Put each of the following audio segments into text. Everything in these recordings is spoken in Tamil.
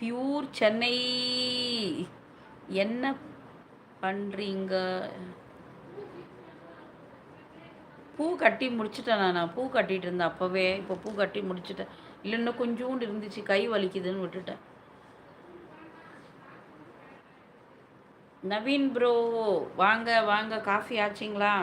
பியூர் சென்னை. என்ன பண்ணுறீங்க பூ கட்டி முடிச்சிட்டேன் நான். பூ கட்டிகிட்டு இருந்தேன் அப்போவே. இப்போ பூ கட்டி முடிச்சிட்டேன். இல்லை இன்னும் கொஞ்சோண்டு இருந்துச்சு. கை வலிக்குதுன்னு விட்டுட்டேன். நவீன் ப்ரோ வாங்க வாங்க. காஃபி ஆச்சுங்களா?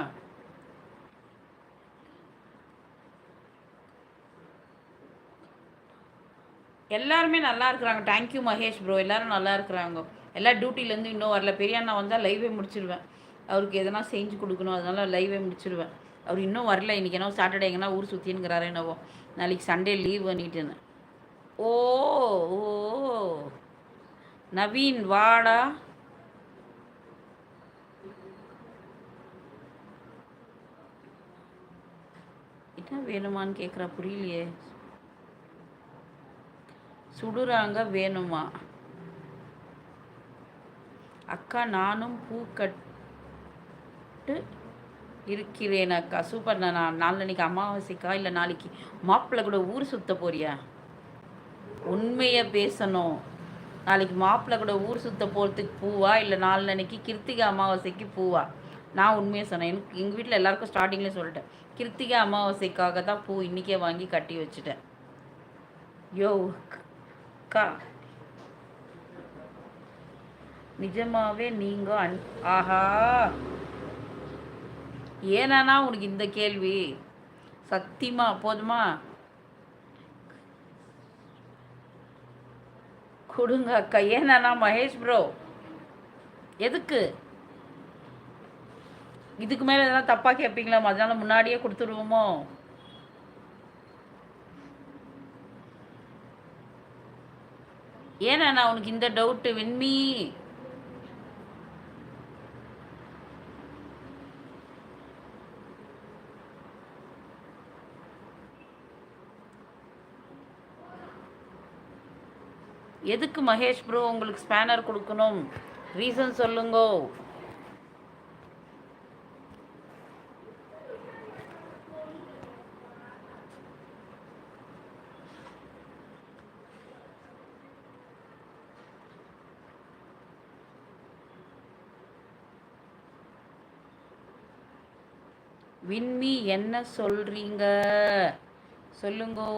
எல்லாருமே நல்லா இருக்கிறாங்க. தேங்க்யூ மகேஷ் ப்ரோ எல்லாரும் நல்லா இருக்கிறாங்க. எல்லா டியூட்டிலேருந்து இன்னும் வரல. பெரிய அண்ணா வந்தால் லைவே முடிச்சிருவேன். அவருக்கு எதனா செஞ்சு கொடுக்கணும். அதனால லைவே முடிச்சிடுவேன் அவர் இன்னும் வரல. இன்றைக்கி என்ன சாட்டர்டே எங்கன்னா ஊர் சுற்றினுங்கிறாரு என்னவோ. நாளைக்கு சண்டே லீவ் பண்ணிட்டுன்னு ஓ ஓ. நவீன் வாடா. என்ன வேணுமான்னு கேட்குறா புரியலையே. சுடுறாங்க வேணுமா? அக்கா நானும் பூ கட்டு இருக்கிறேன் அக்கா. சூப்பர் நான் நாளைக்கு அமாவாசைக்கா இல்லை நாளைக்கு மாப்பிள்ளை கூட ஊர் சுத்த போறியா? உண்மையை பேசணும். நாளைக்கு மாப்பிள்ளை கூட ஊர் சுத்த போகிறதுக்கு பூவா இல்லை நாளன்னைக்கு கிருத்திகை அமாவாசைக்கு பூவா? நான் உண்மையை சொன்னேன். எனக்கு எங்கள் வீட்டில் எல்லாருக்கும் ஸ்டார்டிங்லேயே சொல்லிட்டேன். கிருத்திகை அமாவாசைக்காக தான் பூ இன்றைக்கே வாங்கி கட்டி வச்சுட்டேன். யோ அக்கா நிஜமாவே நீங்க அன் ஆஹா. ஏனானா உனக்கு இந்த கேள்வி? சத்தியமா போதுமா? கொடுங்க அக்கா. ஏனானா மகேஷ் ப்ரோ எதுக்கு? இதுக்கு மேலே எதனா தப்பாக கேட்பீங்களா அதனால முன்னாடியே கொடுத்துருவோமோ? ஏன்னா நான் உனக்கு இந்த டவுட்டு வெண்மி எதுக்கு மகேஷ் ப்ரோ உங்களுக்கு ஸ்பேனர் கொடுக்கணும்? ரீசன் சொல்லுங்கோ. விண்மி என்ன சொல்றீங்க? சொல்லுங்கோ.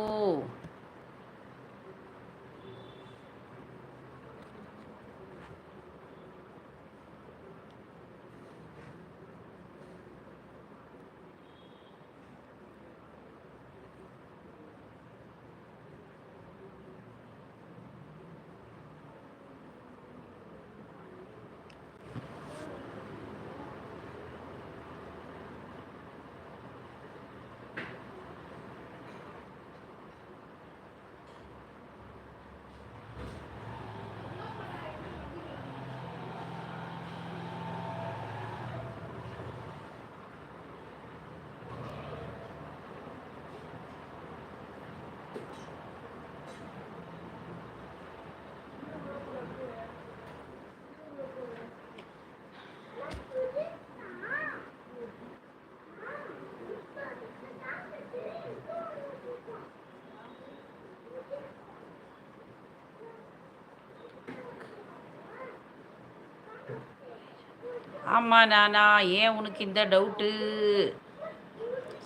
ஆமாம் நானா ஏன் உனக்கு இந்த டவுட்டு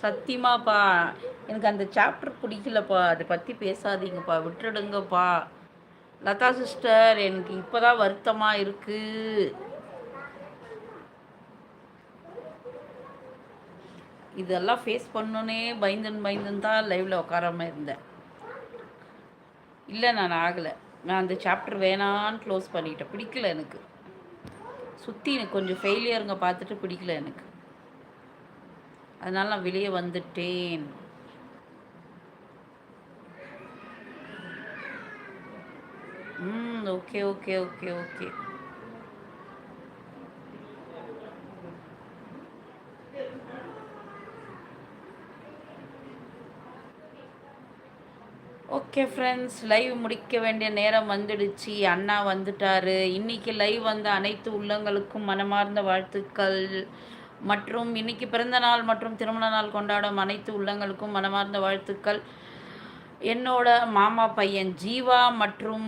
சத்தியமாப்பா எனக்கு அந்த சாப்டர் பிடிக்கலப்பா. அதை பற்றி பேசாதீங்கப்பா விட்டுடுங்கப்பா. லதா சிஸ்டர் எனக்கு இப்போ தான் வருத்தமாக இருக்குது இதெல்லாம் ஃபேஸ் பண்ணோன்னே பயந்துன்னு பயந்துன்னு தான் லைவில் உட்காராம இருந்தேன். இல்லை நான் ஆகலை. நான் அந்த சாப்டர் வேணான்னு க்ளோஸ் பண்ணிட்டேன். பிடிக்கல எனக்கு. சுற்றி எனக்கு கொஞ்சம் ஃபெயிலியருங்க பார்த்துட்டு பிடிக்கல எனக்கு. அதனால் நான் வெளியே வந்துட்டேன். ம் okay okay okay okay okay friends live முடிக்க வேண்டிய நேரம் வந்துடுச்சு. அண்ணா வந்துட்டாரு. இன்னைக்கு லைவ் வந்த அனைத்து உள்ளங்களுக்கும் மனமார்ந்த வாழ்த்துக்கள். மற்றும் இன்னைக்கு பிறந்த நாள் மற்றும் திருமண நாள் கொண்டாடும் அனைத்து உள்ளங்களுக்கும் மனமார்ந்த வாழ்த்துக்கள். என்னோட மாமா பையன் ஜீவா மற்றும்